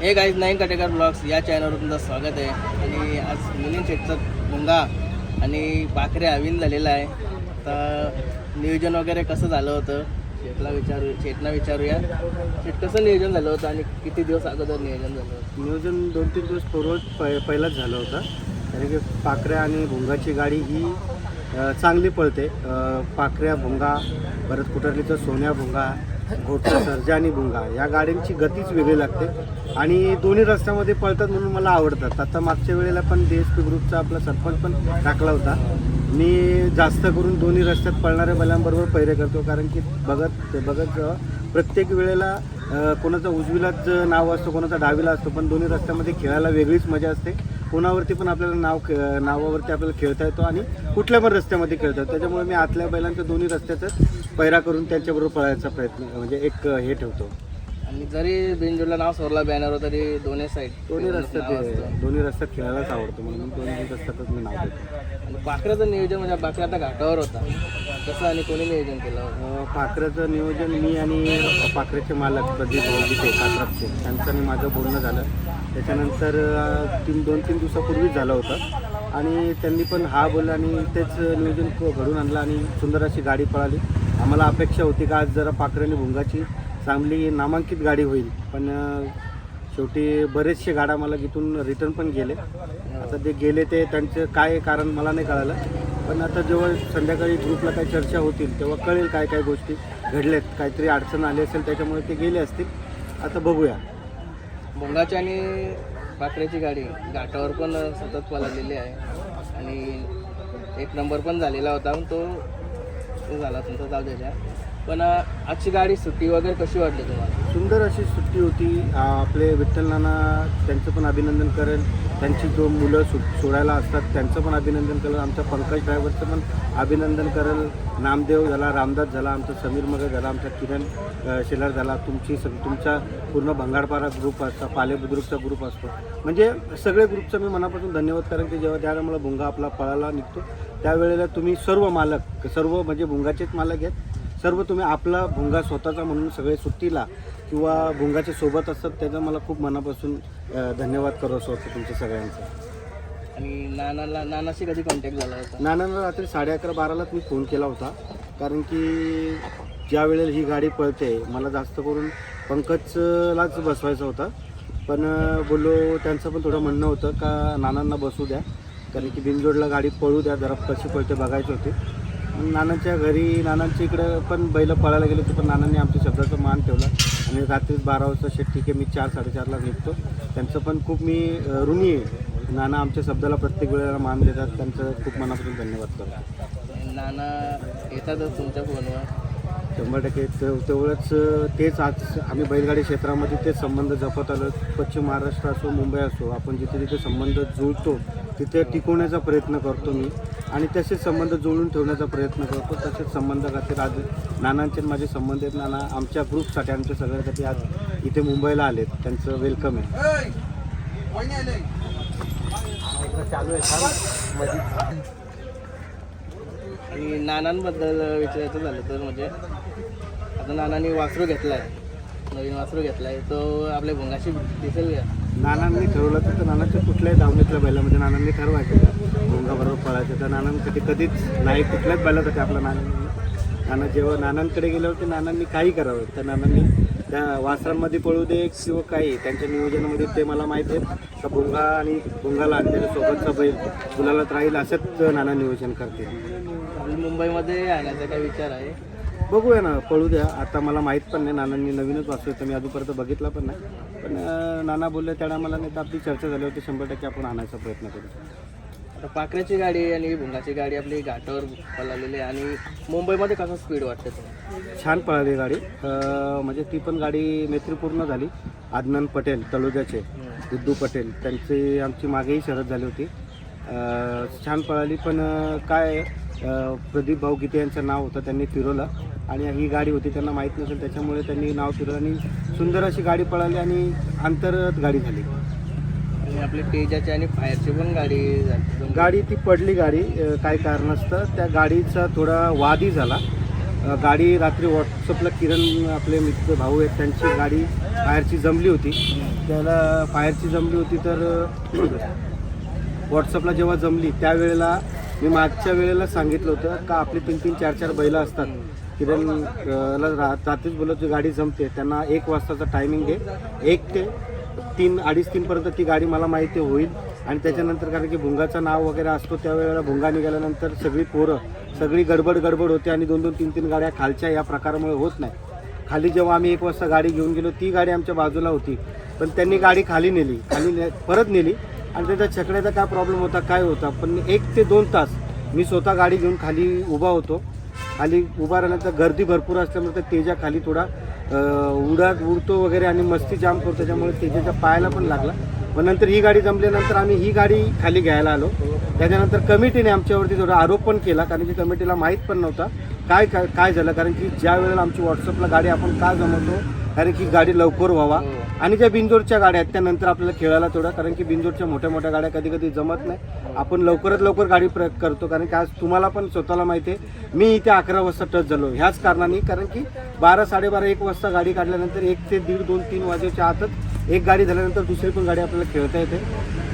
हे guys nine Katekar blogs या चॅनलवर तुमचं स्वागत आहे. आणि आज मिलिंद शेटचा मुंगा आणि पाखरे अवीन झालेला आहे. तर नियोजन वगैरे कसं झालं होतं शेटला विचारू शेटला विचारूया. शेट कसं नियोजन झालं होतं आणि किती दिवस अगोदर नियोजन झालं होतं? नियोजन दोन तीन दिवस पूर्व प पहिलाच झालं होतं. कारण की पाखऱ्या आणि भुंगाची गाडी ही चांगली पळते. पाखऱ्या भुंगा परत कुठरलीचं सोन्या भुंगा घोटा सर्जा आणि भुंगा या गाड्यांची गतीच वेगळी लागते. आणि दोन्ही रस्त्यामध्ये पळतात म्हणून मला आवडतात. आता मागच्या वेळेला पण डी एस पी ग्रुपचा आपला सरपंच पण टाकला होता. मी जास्त करून दोन्ही रस्त्यात पळणाऱ्या बैलांबरोबर पैरे करतो. कारण की बघत बघत प्रत्येक वेळेला कोणाचं कोणाचा उजवीलाच नाव असतं कोणाचा डावीला असतो पण दोन्ही रस्त्यामध्ये खेळायला वेगळीच मजा असते. कोणावरती पण आपल्याला नाव नावावरती आपल्याला खेळता येतो आणि कुठल्या पण रस्त्यामध्ये खेळता येतो. त्याच्यामुळे मी आतल्या बैलांच्या दोन्ही रस्त्याचाच पैरा करून त्यांच्याबरोबर पळायचा प्रयत्न म्हणजे एक हे ठेवतो. आणि जरी बिनजोडला नाव सोरला बॅनरवर तरी दोन्ही साईड दोन्ही रस्त्यात ते- दोन्ही रस्त्यात खेळायलाच आवडतं म्हणून दोन्ही रस्त्यातच मी नाव देतो. आणि पाखराचं नियोजन म्हणजे पाखरा आता घाटावर होता. कसं आणि कोणी नियोजन केलं? होतं पाखराचं नियोजन मी आणि पाखरेचे मालक प्रदीप भाऊगीते कात्रापचे त्यांचं आणि माझं बोलणं झालं. त्याच्यानंतर तीन दोन तीन दिवसापूर्वीच झाला होता. आणि त्यांनी पण हा बोलला आणि तेच नियोजन घडून आणलं आणि सुंदर अशी गाडी पळाली. आम्हाला अपेक्षा होती का आज जरा पाखरेने भुंगाची चांगली नामांकित गाडी होईल. पण शेवटी बरेचसे गाड्या मला तिथून रिटर्न पण गेले. आता ते गेले ते त्यांचं काय कारण मला नाही कळालं. पण आता जेव्हा संध्याकाळी ग्रुपला काही चर्चा होतील तेव्हा कळेल काय काय गोष्टी घडल्यात. काहीतरी अडचण आली असेल त्याच्यामुळे ते गेले असतील. आता बघूया. भोंगाची आणि पाखऱ्याची गाडी. घाटावर पण सतत पळालेली आहे. आणि एक नंबर पण झालेला होता. तो सक्सेस झाला तुमचा जाऊ द्यायचा पण आजची गाडी सुट्टी वगैरे कशी वाटली तुम्हाला? सुंदर अशी सुट्टी होती. आ, आपले विठ्ठल नाना त्यांचं पण अभिनंदन करेल. त्यांची जो मुलं सु सोडायला असतात त्यांचं पण अभिनंदन करेल. आमच्या पंकज ड्रायव्हरचं पण अभिनंदन करेल. नामदेव झाला रामदास झाला आमचा समीर मगर झाला आमचा किरण अ, शेलार झाला. तुमची सग तुमचा पूर्ण भंगारपारा ग्रुप असता पाले ग्रुपचा ग्रुप असतो. म्हणजे सगळे ग्रुपचं मी मनापासून धन्यवाद कारण की जेव्हा त्यावेळेला मला भुंगा आपला पळाला निघतो. त्यावेळेला तुम्ही सर्व मालक सर्व म्हणजे भुंगाचेच मालक आहेत. सर्व तुम्ही आपला भुंगा स्वतःचा म्हणून सगळे सुट्टीला किंवा भुंगाच्या सोबत असतात त्याचा मला खूप मनापासून धन्यवाद करावं वाटतं तुमच्या सगळ्यांचं. आणि नानाला नानाशी कधी कॉन्टॅक्ट झाला होता? नानांना रात्री साडे अकरा बारालाच मी फोन केला होता. कारण की ज्या वेळेला ही गाडी पळते मला जास्त करून पंकजलाच बसवायचं होतं. पण बोललो त्यांचं पण थोडं म्हणणं होतं का नानांना बसू द्या. कारण की बिनजोडला गाडी पळू द्या जरा कशी पळते बघायची होती. नानांच्या घरी नानांच्या इकडं पण बैल पळायला गेले होते पण नानांनी आमच्या शब्दाचा मान ठेवला. आणि रात्री बारा वाजता शेट ठीक आहे मी चार साडेचारला निघतो. त्यांचं पण खूप मी ऋणी आहे. नाना आमच्या शब्दाला प्रत्येक वेळेला मान देतात. त्यांचं खूप मनापासून धन्यवाद करतो. नाना येतातच तुमच्या फोनवर. शंभर टक्के तेवढंच तेच आज आम्ही बैलगाडी क्षेत्रामध्ये तेच संबंध जपत आलो. पश्चिम महाराष्ट्र असो मुंबई असो आपण जिथे जिथे संबंध जुळतो तिथे टिकवण्याचा प्रयत्न करतो मी. आणि तसेच संबंध जुळून ठेवण्याचा प्रयत्न करतो. तसेच संबंध खातीर आज नानांचे माझे संबंध आहेत. नाना आमच्या ग्रुपसाठी आमच्या सगळ्यांसाठी आज इथे मुंबईला आलेत. त्यांचं वेलकम आहे. आणि नानांबद्दल विचारायचं झालं तर म्हणजे आता नानांनी वासरू घेतला आहे नवीन वासरू घेतला आहे तो आपल्या भुंगाशी दिसेल का? नानांनी ठरवलं तर नानाच्या कुठल्याही दावणीतल्या बैलामध्ये नानांनी ठरवायचं का भोंगाबरोबर पळायचं तर नानांसाठी कधीच नाही कुठल्याच बैलासाठी आपला नाना. नाना जेव्हा नानांकडे गेल्यावर ते नानांनी काही करावं. तर नानांनी त्या वासरांमध्ये पळू दे किंवा काही. त्यांच्या नियोजनामध्ये ते मला माहीत आहे का भुंगा आणि भुंगाला आणि त्याच्यासोबतचा बैल गुलालात राहील असंच नाना नियोजन करतील आणि मुंबईमध्ये आणण्याचा काय विचार आहे? बघूया ना पळू द्या. आता मला माहीत पण नाही नानांनी नवीनच वाचू तर मी अजूनपर्यंत बघितला पण नाही. पण नाना बोलले त्या मला नाही तर आपली चर्चा झाली होती शंभर टक्के आपण आणायचा प्रयत्न करू. आता पाखऱ्याची गाडी आणि भुंगाची गाडी आपली घाटावर पळालेली आहे आणि मुंबईमध्ये कसं स्पीड वाटते तुम्हाला छान पळाली गाडी. अं, म्हणजे ती पण गाडी मैत्रीपूर्ण झाली. आदनान पटेल तळोजाचे दुद्दू पटेल त्यांची आमची मागेही शरद झाली होती. अं, छान पळाली पण अं, काय अं, प्रदीप भाऊ गीते यांचं नाव होतं त्यांनी फिरवलं. आणि ही गाडी होती त्यांना माहीत नसेल त्याच्यामुळे त्यांनी नाव फिरवलं आणि सुंदर अशी गाडी पळाली आणि अंतर्गत गाडी झाली. आणि आपली तेजाची आणि फायरची पण गाडी झाली. गाडी ती पडली गाडी काय कारण असतं त्या गाडीचा थोडा वादही झाला. गाडी रात्री व्हॉट्सअपला किरण आपले मित्र भाऊ आहेत त्यांची गाडी फायरची जमली होती. त्याला फायरची जमली होती तर व्हॉट्सअपला जेव्हा जमली त्यावेळेला मी मागच्या वेळेला सांगितलं होतं का आपली तीन तीन चार चार बैलं असतात. किरण रा- रात्रीच बोलत जी गाडी जमते त्यांना एक वाजताचा टायमिंग आहे. एक ते तीन अडीच तीनपर्यंत ती गाडी मला माहिती होईल. आणि त्याच्यानंतर कारण की भुंगाचं नाव वगैरे असतो त्यावेळेला भुंगा निघाल्यानंतर सगळी पोरं सगळी गडबड गडबड होते आणि दोन दोन तीन तीन गाड्या खालच्या या प्रकारामुळे होत नाही. खाली जेव्हा आम्ही एक वाजता गाडी घेऊन गेलो ती गाडी आमच्या बाजूला होती. पण त्यांनी गाडी खाली नेली. खाली ने परत नेली. आणि त्याच्या छकड्याचा काय प्रॉब्लेम होता काय होता? पण एक ते दोन तास मी स्वतः गाडी घेऊन खाली उभा होतो. खाली उभा राहिल्यानंतर गर्दी भरपूर असल्यामुळे त्या तेजा खाली थोडा उडात उडतो वगैरे आणि मस्ती जाम करतो त्याच्यामुळे तेजाच्या पायाला पण लागला. पण नंतर ही गाडी जमल्यानंतर आम्ही ही गाडी खाली घ्यायला आलो. त्याच्यानंतर कमिटीने आमच्यावरती थोडा आरोप पण केला कारण की कमिटीला माहीत पण नव्हता काय काय काय झालं. कारण की ज्या वेळेला आमची व्हॉट्सअपला गाडी आपण का जमवतो कारण की गाडी लवकर व्हावा. आणि ज्या बिंदोरच्या गाड्या आहेत त्यानंतर आपल्याला खेळायला थोडं कारण की बिंजोरच्या मोठ्या मोठ्या गाड्या कधी कधी जमत नाही. आपण लवकरात लवकर गाडी प्र करतो कारण की आज तुम्हाला पण स्वतःला माहिती आहे मी इथे अकरा वाजता टच झालो. ह्याच कारणाने कारण की बारा साडेबारा एक वाजता गाडी काढल्यानंतर एक ते दीड दोन तीन वाजेच्या आतच एक गाडी झाल्यानंतर दुसरी पण गाडी आपल्याला खेळता येते.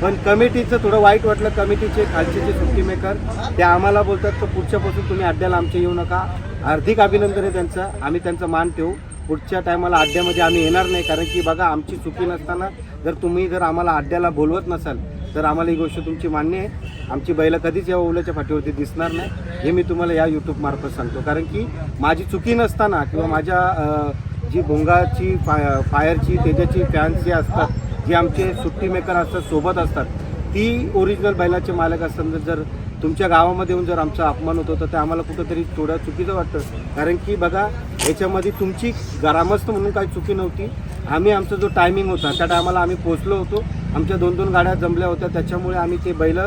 पण कमिटीचं थोडं वाईट वाटलं कमिटीचे खालचे जे सुट्टी मेकर ते आम्हाला बोलतात तर पुढच्यापासून तुम्ही अड्ड्याला आमच्या येऊ नका. हार्दिक अभिनंदन आहे त्यांचं. आम्ही त्यांचा मान ठेवू. पुढच्या टायमाला अड्ड्यामध्ये आम्ही येणार नाही कारण की बघा आमची चुकी नसताना जर तुम्ही जर आम्हाला अड्ड्याला बोलवत नसाल तर आम्हाला ही गोष्ट तुमची मान्य आहे. आमची बैलं कधीच या ओल्याच्या फाटीवरती दिसणार नाही. हे मी तुम्हाला या यूट्यूब मार्फत सांगतो. कारण की माझी चुकी नसताना किंवा माझ्या जी भोंगाची फाय फायरची तेजाची फॅन्स जे असतात जे आमचे सुट्टी मेकर असतात सोबत असतात ती ओरिजिनल बैलाचे मालक असताना जर तुमच्या गावामध्ये येऊन जर आमचा अपमान होतो तर ते आम्हाला कुठंतरी थोडं चुकीचं वाटतं. कारण की बघा याच्यामध्ये तुमची ग्रामस्थ म्हणून काही चुकी नव्हती. आम्ही आमचा जो टायमिंग होता त्या टायमाला आम्ही पोचलो होतो. आमच्या दोन दोन गाड्या जमल्या होत्या. त्याच्यामुळे आम्ही ते बैल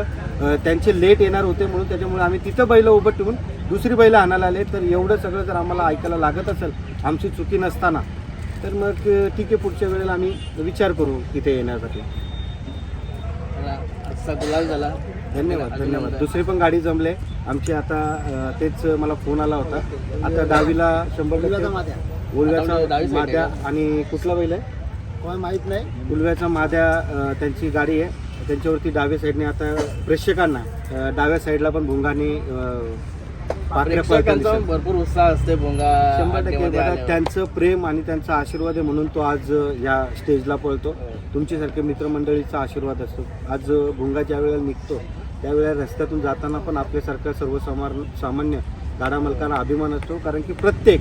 त्यांचे लेट येणार होते म्हणून त्याच्यामुळे आम्ही तिथं बैल उभं ठेवून दुसरी बैल आणायला आले. तर एवढं सगळं जर आम्हाला ऐकायला लागत असेल आमची चुकी नसताना तर मग ठीक आहे पुढच्या वेळेला आम्ही विचार करू तिथे येण्यासाठी. असा गुलाल झाला. धन्यवाद धन्यवाद. दुसरी पण गाडी जमले. आमची आता अ, तेच मला फोन आला होता. आता दहावीला शंभर टक्के उलव्याचा माद्या आणि कुठला बैल आहे? कोण माहीत नाही. उलव्याचा माद्या अ, त्यांची गाडी आहे. त्यांच्यावरती डाव्या साईडने आता प्रेक्षकांना अ, डाव्या साईडला पण भुंगाने पळताना. भरपूर उत्साह असते भोंगा शंभर टक्के. अड्ड्यामध्ये बघा आल्यावर. त्यांचं प्रेम आणि त्यांचा आशीर्वाद आहे म्हणून तो आज अ, या स्टेजला पळतो. तुमच्यासारख्या मित्रमंडळीचा आशीर्वाद असतो. आज अ, भुंगा ज्या वेळेला निघतो त्यावेळेला रस्त्यातून जाताना पण आपल्यासारख्या सर्वसामार सामान्य गाडा मालकाला अभिमान असतो. कारण की प्रत्येक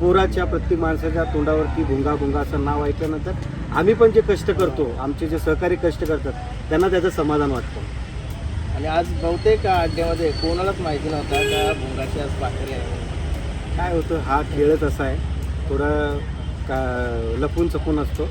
पोराच्या प्रत्येक माणसाच्या तोंडावरती भुंगा भुंगा असं नाव ऐकल्यानंतर आम्ही पण जे कष्ट करतो आमचे जे सहकारी कष्ट करतात त्यांना त्याचं समाधान वाटतं. आणि आज बहुतेक अड्ड्यामध्ये कोणालाच माहिती नव्हता का भोंगाची आज आहे. काय होतं हा खेळच असा आहे. थोडा का लपून चपून असतो.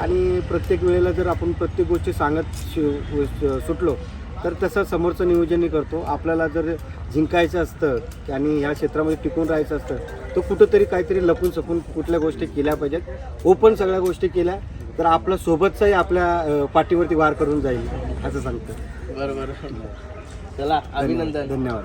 आणि प्रत्येक वेळेला जर आपण प्रत्येक गोष्टी सांगत शि- सुटलो तर तसं समोरचं नियोजनही करतो. आपल्याला जर जिंकायचं असतं आणि ह्या क्षेत्रामध्ये टिकून राहायचं असतं तर कुठंतरी काहीतरी लपून चपून कुठल्या गोष्टी केल्या पाहिजेत. ओपन सगळ्या गोष्टी केल्या तर आपला सोबतचाही आपल्या पाठीवरती वार करून जाईल असं सांगतो. बरोबर चला अभिनंदन. धन्यवाद.